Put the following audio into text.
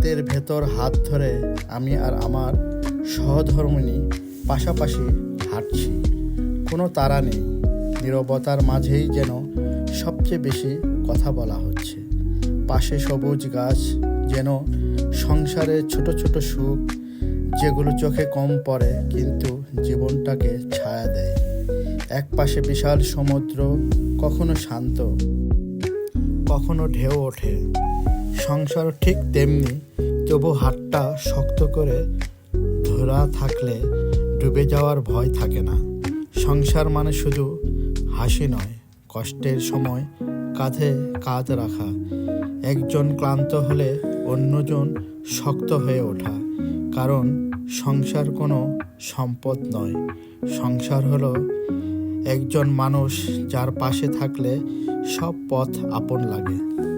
হাতের ভেতর হাত ধরে আমি আর আমার সহধর্মিনী পাশাপাশি হাঁটছি। কোনো তারা নেই। নীরবতার মাঝেই যেন সবচেয়ে বেশি কথা বলা হচ্ছে। পাশে সবুজ গাছ যেন সংসারের ছোট ছোট সুখ, যেগুলো চোখে কম পড়ে কিন্তু জীবনটাকে ছায়া দেয়। এক পাশে বিশাল সমুদ্র, কখনো শান্ত, কখনো ঢেউ ওঠে। সংসার ঠিক তেমনি, তবু হাতটা শক্ত করে ধরা থাকলে ডুবে যাওয়ার ভয় থাকে না। সংসার মানে শুধু হাসি নয়, কষ্টের সময় কাঁধে কাঁধ রাখা। একজন ক্লান্ত হলে অন্যজন শক্ত হয়ে ওঠা। কারণ সংসার কোনো সম্পদ নয়। সংসার হলো একজন মানুষ যার পাশে থাকলে সব পথ আপন লাগে।